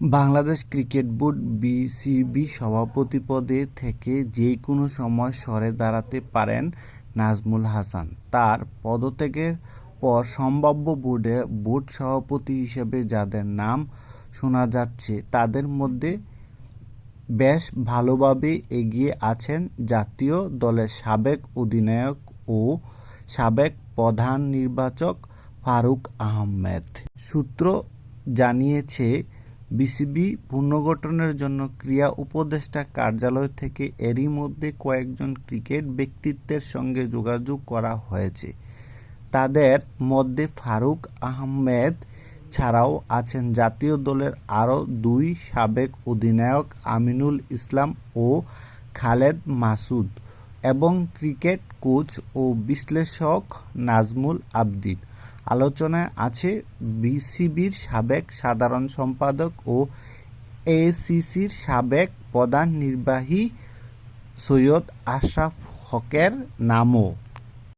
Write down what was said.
Bangladesh cricket board BCB সভাপতি পদে থেকে যে কোনো সময় সরে দাঁড়াতে পারেন নাজমুল হাসান। তার পদত্যাগের পর সম্ভাব্য বোর্ডে বোর্ড সভাপতি হিসেবে যাদের নাম শোনা যাচ্ছে, তাদের মধ্যে বেশ ভালোভাবে এগিয়ে আছেন জাতীয় দলের সাবেক অধিনায়ক ও সাবেক প্রধান নির্বাচক ফারুক আহমেদ। সূত্র জানিয়েছে বিসিবি পুনর্গঠনের জন্য ক্রীড়া উপদেষ্টা কার্যালয় থেকে এরই মধ্যে কয়েকজন ক্রিকেট ব্যক্তিত্বের সঙ্গে যোগাযোগ করা হয়েছে। তাদের মধ্যে ফারুক আহমেদ ছাড়াও আছেন জাতীয় দলের আরও দুই সাবেক অধিনায়ক আমিনুল ইসলাম ও খালেদ মাসুদ এবং ক্রিকেট কোচ ও বিশ্লেষক নাজমুল আবদিন। আলোচনায় আছে বিসিবির সাবেক সাধারণ সম্পাদক ও এসিসির সাবেক প্রধান নির্বাহী সৈয়দ আশরাফ হকের নামও।